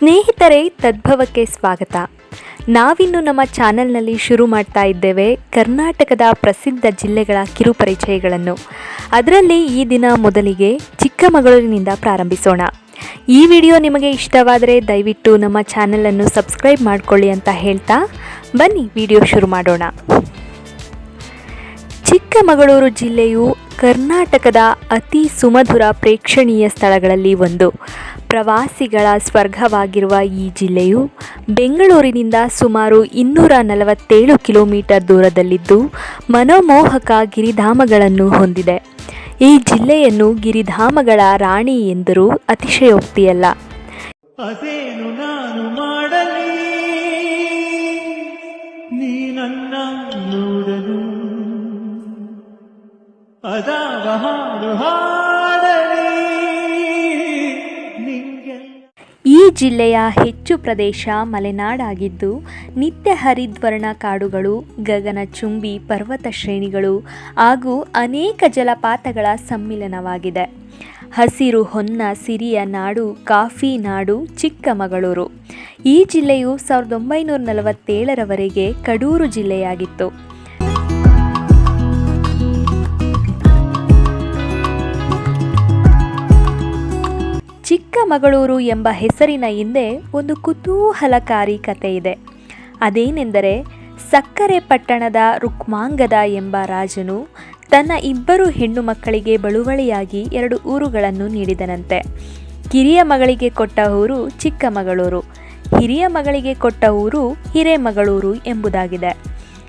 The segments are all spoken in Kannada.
ಸ್ನೇಹಿತರೆ, ತದ್ಭವಕ್ಕೆ ಸ್ವಾಗತ. ನಾವಿನ್ನು ನಮ್ಮ ಚಾನೆಲ್ನಲ್ಲಿ ಶುರು ಮಾಡ್ತಾ ಇದ್ದೇವೆ ಕರ್ನಾಟಕದ ಪ್ರಸಿದ್ಧ ಜಿಲ್ಲೆಗಳ ಕಿರುಪರಿಚಯಗಳನ್ನು. ಅದರಲ್ಲಿ ಈ ದಿನ ಮೊದಲಿಗೆ ಚಿಕ್ಕಮಗಳೂರಿನಿಂದ ಪ್ರಾರಂಭಿಸೋಣ. ಈ ವಿಡಿಯೋ ನಿಮಗೆ ಇಷ್ಟವಾದರೆ ದಯವಿಟ್ಟು ನಮ್ಮ ಚಾನೆಲನ್ನು ಸಬ್ಸ್ಕ್ರೈಬ್ ಮಾಡಿಕೊಳ್ಳಿ ಅಂತ ಹೇಳ್ತಾ ಬನ್ನಿ ವಿಡಿಯೋ ಶುರು ಮಾಡೋಣ. ಚಿಕ್ಕಮಗಳೂರು ಜಿಲ್ಲೆಯು ಕರ್ನಾಟಕದ ಅತಿ ಸುಮಧುರ ಪ್ರೇಕ್ಷಣೀಯ ಸ್ಥಳಗಳಲ್ಲಿ ಒಂದು. ಪ್ರವಾಸಿಗಳ ಸ್ವರ್ಗವಾಗಿರುವ ಈ ಜಿಲ್ಲೆಯು ಬೆಂಗಳೂರಿನಿಂದ ಸುಮಾರು ಇನ್ನೂರ ನಲವತ್ತೇಳು ಕಿಲೋಮೀಟರ್ ದೂರದಲ್ಲಿದ್ದು ಮನೋಮೋಹಕ ಗಿರಿಧಾಮಗಳನ್ನು ಹೊಂದಿದೆ. ಈ ಜಿಲ್ಲೆಯನ್ನು ಗಿರಿಧಾಮಗಳ ರಾಣಿ ಎಂದರೂ ಅತಿಶಯೋಕ್ತಿಯಲ್ಲ. ಈ ಜಿಲ್ಲೆಯ ಹೆಚ್ಚು ಪ್ರದೇಶ ಮಲೆನಾಡಾಗಿದ್ದು, ನಿತ್ಯ ಹರಿದ್ವರ್ಣ ಕಾಡುಗಳು ಗಗನಚುಂಬಿ ಪರ್ವತ ಶ್ರೇಣಿಗಳು ಹಾಗೂ ಅನೇಕ ಜಲಪಾತಗಳ ಸಮ್ಮಿಲನವಾಗಿದೆ. ಹಸಿರು ಹೊನ್ನ ಸಿರಿಯ ನಾಡು, ಕಾಫಿ ನಾಡು, ಚಿಕ್ಕಮಗಳೂರು. ಈ ಜಿಲ್ಲೆಯು ಸಾವಿರದ ಒಂಬೈನೂರ ನಲವತ್ತೇಳರವರೆಗೆ ಕಡೂರು ಜಿಲ್ಲೆಯಾಗಿತ್ತು. ಚಿಕ್ಕಮಗಳೂರು ಎಂಬ ಹೆಸರಿನ ಹಿಂದೆ ಒಂದು ಕುತೂಹಲಕಾರಿ ಕಥೆ ಇದೆ. ಅದೇನೆಂದರೆ, ಸಕ್ಕರೆ ಪಟ್ಟಣದ ರುಕ್ಮಾಂಗದ ಎಂಬ ರಾಜನು ತನ್ನ ಇಬ್ಬರು ಹೆಣ್ಣು ಮಕ್ಕಳಿಗೆ ಬಳುವಳಿಯಾಗಿ ಎರಡು ಊರುಗಳನ್ನು ನೀಡಿದನಂತೆ. ಕಿರಿಯ ಮಗಳಿಗೆ ಕೊಟ್ಟ ಊರು ಚಿಕ್ಕಮಗಳೂರು, ಹಿರಿಯ ಮಗಳಿಗೆ ಕೊಟ್ಟ ಊರು ಹಿರೇಮಗಳೂರು ಎಂಬುದಾಗಿದೆ.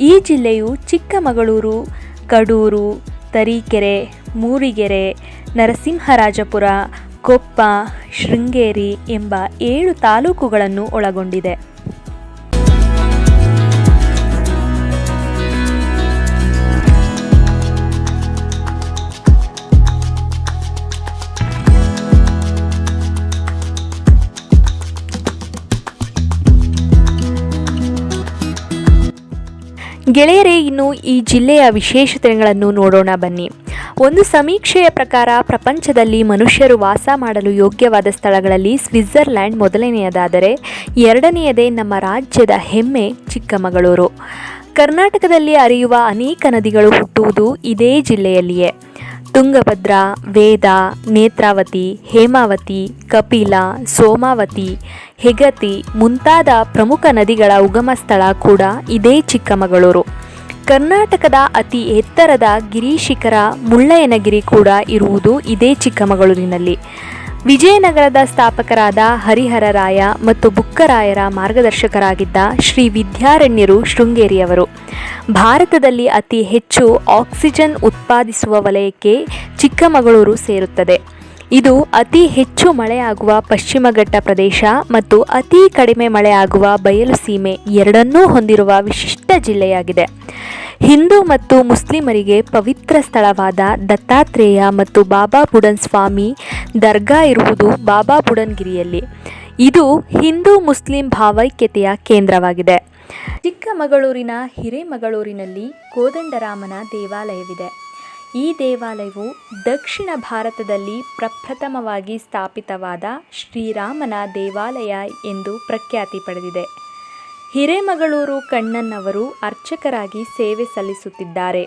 ಈ ಜಿಲ್ಲೆಯು ಚಿಕ್ಕಮಗಳೂರು, ಕಡೂರು, ತರೀಕೆರೆ, ಮೂರಿಗೆರೆ, ನರಸಿಂಹರಾಜಪುರ ಕೊಪ್ಪ ಶೃಂಗೇರಿ ಎಂಬ ಏಳು ತಾಲೂಕುಗಳನ್ನು ಒಳಗೊಂಡಿದೆ. ಗೆಳೆಯರೇ ಇನ್ನು ಈ ಜಿಲ್ಲೆಯ ವಿಶೇಷತೆಗಳನ್ನು ನೋಡೋಣ ಬನ್ನಿ. ಒಂದು ಸಮೀಕ್ಷೆಯ ಪ್ರಕಾರ ಪ್ರಪಂಚದಲ್ಲಿ ಮನುಷ್ಯರು ವಾಸ ಮಾಡಲು ಯೋಗ್ಯವಾದ ಸ್ಥಳಗಳಲ್ಲಿ ಸ್ವಿಟ್ಜರ್ಲ್ಯಾಂಡ್ ಮೊದಲನೆಯದಾದರೆ ಎರಡನೆಯದೇ ನಮ್ಮ ರಾಜ್ಯದ ಹೆಮ್ಮೆ ಚಿಕ್ಕಮಗಳೂರು. ಕರ್ನಾಟಕದಲ್ಲಿ ಹರಿಯುವ ಅನೇಕ ನದಿಗಳು ಹುಟ್ಟುವುದು ಇದೇ ಜಿಲ್ಲೆಯಲ್ಲಿಯೇ. ತುಂಗಭದ್ರಾ, ವೇದ, ನೇತ್ರಾವತಿ, ಹೇಮಾವತಿ, ಕಪಿಲ, ಸೋಮಾವತಿ, ಹೆಗತಿ ಮುಂತಾದ ಪ್ರಮುಖ ನದಿಗಳ ಉಗಮ ಸ್ಥಳ ಕೂಡ ಇದೇ ಚಿಕ್ಕಮಗಳೂರು. ಕರ್ನಾಟಕದ ಅತಿ ಎತ್ತರದ ಗಿರಿಶಿಖರ ಮುಳ್ಳಯ್ಯನಗಿರಿ ಕೂಡ ಇರುವುದು ಇದೇ ಚಿಕ್ಕಮಗಳೂರಿನಲ್ಲಿ. ವಿಜಯನಗರದ ಸ್ಥಾಪಕರಾದ ಹರಿಹರರಾಯ ಮತ್ತು ಬುಕ್ಕರಾಯರ ಮಾರ್ಗದರ್ಶಕರಾಗಿದ್ದ ಶ್ರೀ ವಿದ್ಯಾರಣ್ಯರು ಶೃಂಗೇರಿಯವರು. ಭಾರತದಲ್ಲಿ ಅತಿ ಹೆಚ್ಚು ಆಕ್ಸಿಜನ್ ಉತ್ಪಾದಿಸುವ ವಲಯಕ್ಕೆ ಚಿಕ್ಕಮಗಳೂರು ಸೇರುತ್ತದೆ. ಇದು ಅತಿ ಹೆಚ್ಚು ಮಳೆಯಾಗುವ ಪಶ್ಚಿಮ ಘಟ್ಟ ಪ್ರದೇಶ ಮತ್ತು ಅತಿ ಕಡಿಮೆ ಮಳೆಯಾಗುವ ಬಯಲು ಸೀಮೆ ಎರಡನ್ನೂ ಹೊಂದಿರುವ ವಿಶಿಷ್ಟ ಜಿಲ್ಲೆಯಾಗಿದೆ. ಹಿಂದೂ ಮತ್ತು ಮುಸ್ಲಿಮರಿಗೆ ಪವಿತ್ರ ಸ್ಥಳವಾದ ದತ್ತಾತ್ರೇಯ ಮತ್ತು ಬಾಬಾ ಬುಡನ್ ಸ್ವಾಮಿ ದರ್ಗಾ ಇರುವುದು ಬಾಬಾ ಬುಡನ್ಗಿರಿಯಲ್ಲಿ ಇದು ಹಿಂದೂ ಮುಸ್ಲಿಂ ಭಾವೈಕ್ಯತೆಯ ಕೇಂದ್ರವಾಗಿದೆ. ಚಿಕ್ಕಮಗಳೂರಿನ ಹಿರೇಮಗಳೂರಿನಲ್ಲಿ ಕೋದಂಡರಾಮನ ದೇವಾಲಯವಿದೆ. ಈ ದೇವಾಲಯವು ದಕ್ಷಿಣ ಭಾರತದಲ್ಲಿ ಪ್ರಪ್ರಥಮವಾಗಿ ಸ್ಥಾಪಿತವಾದ ಶ್ರೀರಾಮನ ದೇವಾಲಯ ಎಂದು ಪ್ರಖ್ಯಾತಿ ಪಡೆದಿದೆ. ಹಿರೇಮಗಳೂರು ಕಣ್ಣನ್ನವರು ಅರ್ಚಕರಾಗಿ ಸೇವೆ ಸಲ್ಲಿಸುತ್ತಿದ್ದಾರೆ.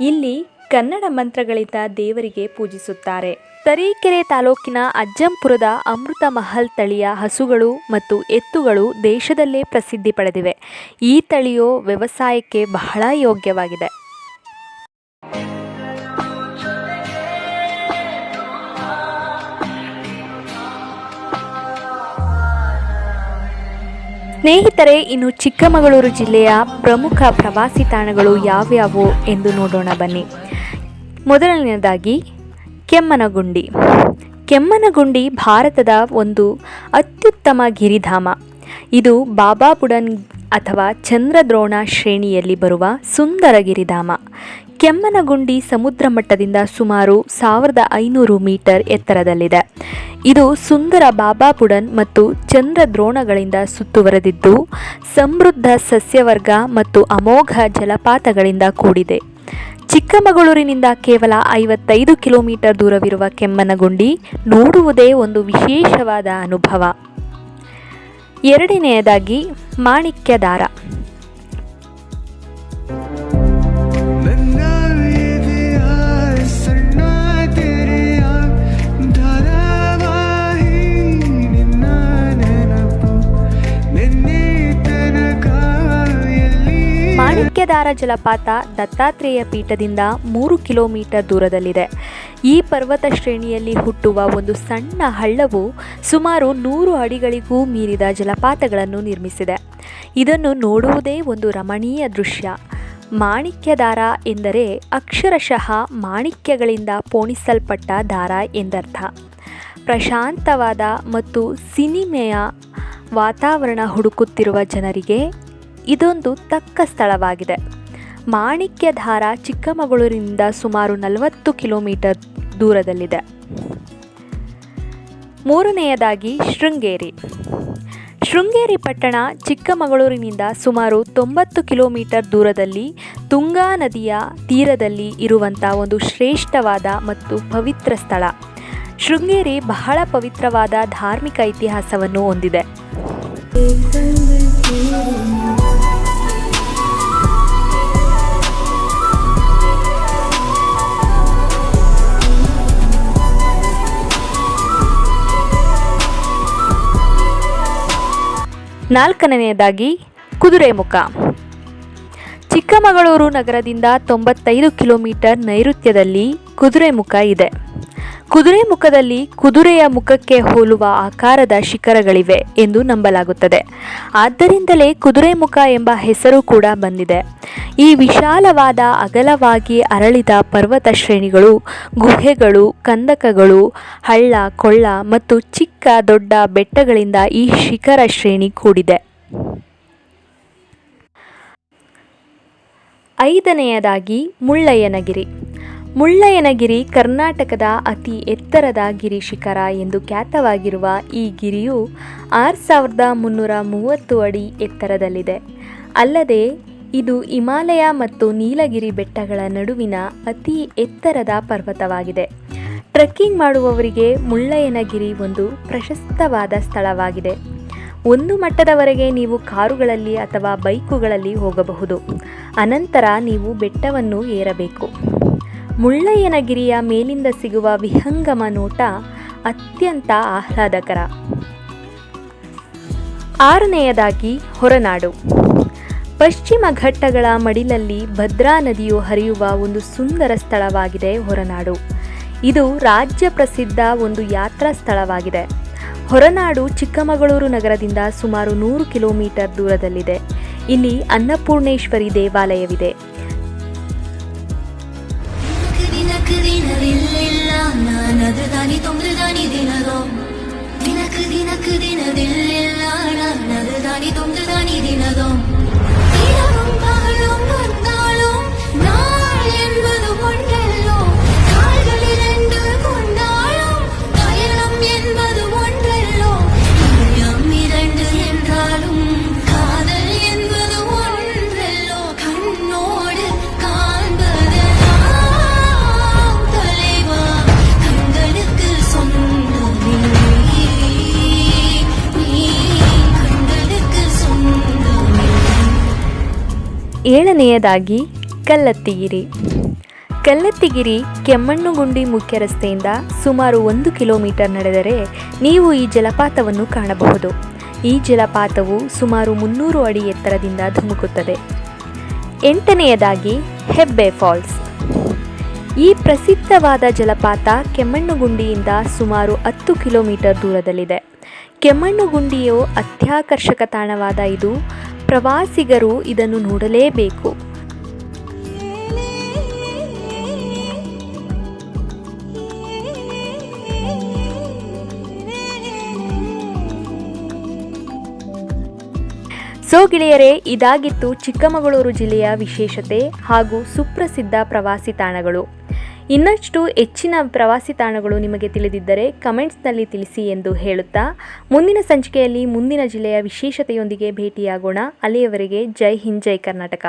ಇಲ್ಲಿ ಕನ್ನಡ ಮಂತ್ರಗಳಿಂದ ದೇವರಿಗೆ ಪೂಜಿಸುತ್ತಾರೆ. ತರೀಕೆರೆ ತಾಲೂಕಿನ ಅಜ್ಜಂಪುರದ ಅಮೃತ ಮಹಲ್ ತಳಿಯ ಹಸುಗಳು ಮತ್ತು ಎತ್ತುಗಳು ದೇಶದಲ್ಲೇ ಪ್ರಸಿದ್ಧಿ ಪಡೆದಿವೆ. ಈ ತಳಿಯು ವ್ಯವಸಾಯಕ್ಕೆ ಬಹಳ ಯೋಗ್ಯವಾಗಿದೆ. ಸ್ನೇಹಿತರೆ, ಇನ್ನು ಚಿಕ್ಕಮಗಳೂರು ಜಿಲ್ಲೆಯ ಪ್ರಮುಖ ಪ್ರವಾಸಿ ತಾಣಗಳು ಯಾವ್ಯಾವು ಎಂದು ನೋಡೋಣ ಬನ್ನಿ. ಮೊದಲನೆಯದಾಗಿ ಕೆಮ್ಮನಗುಂಡಿ. ಕೆಮ್ಮನಗುಂಡಿ ಭಾರತದ ಒಂದು ಅತ್ಯುತ್ತಮ ಗಿರಿಧಾಮ. ಇದು ಬಾಬಾ ಬುಡನ್ ಅಥವಾ ಚಂದ್ರದ್ರೋಣ ಶ್ರೇಣಿಯಲ್ಲಿ ಬರುವ ಸುಂದರ ಗಿರಿಧಾಮ. ಕೆಮ್ಮನಗುಂಡಿ ಸಮುದ್ರ ಮಟ್ಟದಿಂದ ಸುಮಾರು ಸಾವಿರದ ಐನೂರು ಮೀಟರ್ ಎತ್ತರದಲ್ಲಿದೆ. ಇದು ಸುಂದರ ಬಾಬಾಪುಡನ್ ಮತ್ತು ಮತ್ತು ಚಂದ್ರದ್ರೋಣಗಳಿಂದ ಸುತ್ತುವರೆದಿದ್ದು, ಸಮೃದ್ಧ ಸಸ್ಯವರ್ಗ ಮತ್ತು ಅಮೋಘ ಜಲಪಾತಗಳಿಂದ ಕೂಡಿದೆ. ಚಿಕ್ಕಮಗಳೂರಿನಿಂದ ಕೇವಲ ಐವತ್ತೈದು ಕಿಲೋಮೀಟರ್ ದೂರವಿರುವ ಕೆಮ್ಮನಗುಂಡಿ ನೋಡುವುದೇ ಒಂದು ವಿಶೇಷವಾದ ಅನುಭವ. ಎರಡನೆಯದಾಗಿ ಮಾಣಿಕ್ಯ ಜಲಪಾತ ದತ್ತಾತ್ರೇಯ ಪೀಠದಿಂದ ಮೂರು ಕಿಲೋಮೀಟರ್ ದೂರದಲ್ಲಿದೆ. ಈ ಪರ್ವತ ಶ್ರೇಣಿಯಲ್ಲಿ ಹುಟ್ಟುವ ಒಂದು ಸಣ್ಣ ಹಳ್ಳವು ಸುಮಾರು ನೂರು ಅಡಿಗಳಿಗೂ ಮೀರಿದ ಜಲಪಾತಗಳನ್ನು ನಿರ್ಮಿಸಿದೆ. ಇದನ್ನು ನೋಡುವುದೇ ಒಂದು ರಮಣೀಯ ದೃಶ್ಯ. ಮಾಣಿಕ್ಯ ದಾರ ಎಂದರೆ ಅಕ್ಷರಶಃ ಮಾಣಿಕ್ಯಗಳಿಂದ ಪೋಣಿಸಲ್ಪಟ್ಟ ದಾರ ಎಂದರ್ಥ. ಪ್ರಶಾಂತವಾದ ಮತ್ತು ಸಿನಿಮೆಯ ವಾತಾವರಣ ಹುಡುಕುತ್ತಿರುವ ಜನರಿಗೆ ಇದೊಂದು ತಕ್ಕ ಸ್ಥಳವಾಗಿದೆ. ಮಾಣಿಕ್ಯಧಾರ ಚಿಕ್ಕಮಗಳೂರಿನಿಂದ ಸುಮಾರು ನಲವತ್ತು ಕಿಲೋಮೀಟರ್ ದೂರದಲ್ಲಿದೆ. ಮೂರನೆಯದಾಗಿ ಶೃಂಗೇರಿ. ಶೃಂಗೇರಿ ಪಟ್ಟಣ ಚಿಕ್ಕಮಗಳೂರಿನಿಂದ ಸುಮಾರು ತೊಂಬತ್ತು ಕಿಲೋಮೀಟರ್ ದೂರದಲ್ಲಿ ತುಂಗಾ ನದಿಯ ತೀರದಲ್ಲಿ ಇರುವಂಥ ಒಂದು ಶ್ರೇಷ್ಠವಾದ ಮತ್ತು ಪವಿತ್ರ ಸ್ಥಳ. ಶೃಂಗೇರಿ ಬಹಳ ಪವಿತ್ರವಾದ ಧಾರ್ಮಿಕ ಇತಿಹಾಸವನ್ನು ಹೊಂದಿದೆ. ನಾಲ್ಕನೆಯದಾಗಿ ಕುದುರೆಮುಖ ಚಿಕ್ಕಮಗಳೂರು ನಗರದಿಂದ ತೊಂಬತ್ತೈದು ಕಿಲೋಮೀಟರ್ ನೈಋತ್ಯದಲ್ಲಿ ಕುದುರೆಮುಖ ಇದೆ. ಕುದುರೆಮುಖದಲ್ಲಿ ಕುದುರೆಯ ಮುಖಕ್ಕೆ ಹೋಲುವ ಆಕಾರದ ಶಿಖರಗಳಿವೆ ಎಂದು ನಂಬಲಾಗುತ್ತದೆ. ಆದ್ದರಿಂದಲೇ ಕುದುರೆಮುಖ ಎಂಬ ಹೆಸರು ಕೂಡ ಬಂದಿದೆ. ಈ ವಿಶಾಲವಾದ ಅಗಲವಾಗಿ ಅರಳಿದ ಪರ್ವತ ಶ್ರೇಣಿಗಳು, ಗುಹೆಗಳು, ಕಂದಕಗಳು, ಹಳ್ಳ, ಕೊಳ್ಳ ಮತ್ತು ಚಿಕ್ಕ ದೊಡ್ಡ ಬೆಟ್ಟಗಳಿಂದ ಈ ಶಿಖರ ಶ್ರೇಣಿ ಕೂಡಿದೆ. ಐದನೆಯದಾಗಿ ಮುಳ್ಳಯ್ಯನಗಿರಿ. ಮುಳ್ಳಯ್ಯನಗಿರಿ ಕರ್ನಾಟಕದ ಅತಿ ಎತ್ತರದ ಗಿರಿ ಶಿಖರ ಎಂದು ಖ್ಯಾತವಾಗಿರುವ ಈ ಗಿರಿಯು ಆರು ಸಾವಿರದ ಮುನ್ನೂರ ಮೂವತ್ತು ಅಡಿ ಎತ್ತರದಲ್ಲಿದೆ. ಅಲ್ಲದೆ, ಇದು ಹಿಮಾಲಯ ಮತ್ತು ನೀಲಗಿರಿ ಬೆಟ್ಟಗಳ ನಡುವಿನ ಅತಿ ಎತ್ತರದ ಪರ್ವತವಾಗಿದೆ. ಟ್ರೆಕ್ಕಿಂಗ್ ಮಾಡುವವರಿಗೆ ಮುಳ್ಳಯ್ಯನಗಿರಿ ಒಂದು ಪ್ರಶಸ್ತವಾದ ಸ್ಥಳವಾಗಿದೆ. ಒಂದು ಮಟ್ಟದವರೆಗೆ ನೀವು ಕಾರುಗಳಲ್ಲಿ ಅಥವಾ ಬೈಕುಗಳಲ್ಲಿ ಹೋಗಬಹುದು. ಅನಂತರ ನೀವು ಬೆಟ್ಟವನ್ನು ಏರಬೇಕು. ಮುಳ್ಳಯ್ಯನಗಿರಿಯ ಮೇಲಿಂದ ಸಿಗುವ ವಿಹಂಗಮ ನೋಟ ಅತ್ಯಂತ ಆಹ್ಲಾದಕರ. ಆರನೆಯದಾಗಿ ಹೊರನಾಡು. ಪಶ್ಚಿಮ ಘಟ್ಟಗಳ ಮಡಿಲಲ್ಲಿ ಭದ್ರಾ ನದಿಯು ಹರಿಯುವ ಒಂದು ಸುಂದರ ಸ್ಥಳವಾಗಿದೆ ಹೊರನಾಡು. ಇದು ರಾಜ್ಯ ಪ್ರಸಿದ್ಧ ಒಂದು ಯಾತ್ರಾ ಸ್ಥಳವಾಗಿದೆ. ಹೊರನಾಡು ಚಿಕ್ಕಮಗಳೂರು ನಗರದಿಂದ ಸುಮಾರು ನೂರು ಕಿಲೋಮೀಟರ್ ದೂರದಲ್ಲಿದೆ. ಇಲ್ಲಿ ಅನ್ನಪೂರ್ಣೇಶ್ವರಿ ದೇವಾಲಯವಿದೆ. ದಾನಿ ಏಳನೆಯದಾಗಿ ಕಲ್ಲತ್ತಿಗಿರಿ. ಕಲ್ಲತ್ತಿಗಿರಿ ಕೆಮ್ಮಣ್ಣುಗುಂಡಿ ಮುಖ್ಯ ರಸ್ತೆಯಿಂದ ಸುಮಾರು ಒಂದು ಕಿಲೋಮೀಟರ್ ನಡೆದರೆ ನೀವು ಈ ಜಲಪಾತವನ್ನು ಕಾಣಬಹುದು. ಈ ಜಲಪಾತವು ಸುಮಾರು ಮುನ್ನೂರು ಅಡಿ ಎತ್ತರದಿಂದ ಧುಮುಕುತ್ತದೆ. ಎಂಟನೆಯದಾಗಿ ಹೆಬ್ಬೆ ಫಾಲ್ಸ್. ಈ ಪ್ರಸಿದ್ಧವಾದ ಜಲಪಾತ ಕೆಮ್ಮಣ್ಣುಗುಂಡಿಯಿಂದ ಸುಮಾರು ಹತ್ತು ಕಿಲೋಮೀಟರ್ ದೂರದಲ್ಲಿದೆ. ಕೆಮ್ಮಣ್ಣುಗುಂಡಿಯು ಅತ್ಯಾಕರ್ಷಕ ತಾಣವಾದ ಇದು ಪ್ರವಾಸಿಗರು ಇದನ್ನು ನೋಡಲೇಬೇಕು. ಸೊ ಗೆಳೆಯರೇ ಇದಾಗಿತ್ತು ಚಿಕ್ಕಮಗಳೂರು ಜಿಲ್ಲೆಯ ವಿಶೇಷತೆ ಹಾಗೂ ಸುಪ್ರಸಿದ್ಧ ಪ್ರವಾಸಿ ತಾಣಗಳು. ಇನ್ನಷ್ಟು ಹೆಚ್ಚಿನ ಪ್ರವಾಸಿ ತಾಣಗಳು ನಿಮಗೆ ತಿಳಿದಿದ್ದರೆ ಕಮೆಂಟ್ಸ್ನಲ್ಲಿ ತಿಳಿಸಿ ಎಂದು ಹೇಳುತ್ತಾ, ಮುಂದಿನ ಸಂಚಿಕೆಯಲ್ಲಿ ಮುಂದಿನ ಜಿಲ್ಲೆಯ ವಿಶೇಷತೆಯೊಂದಿಗೆ ಭೇಟಿಯಾಗೋಣ. ಅಲ್ಲಿಯವರೆಗೆ ಜೈ ಹಿಂದ್, ಜೈ ಕರ್ನಾಟಕ.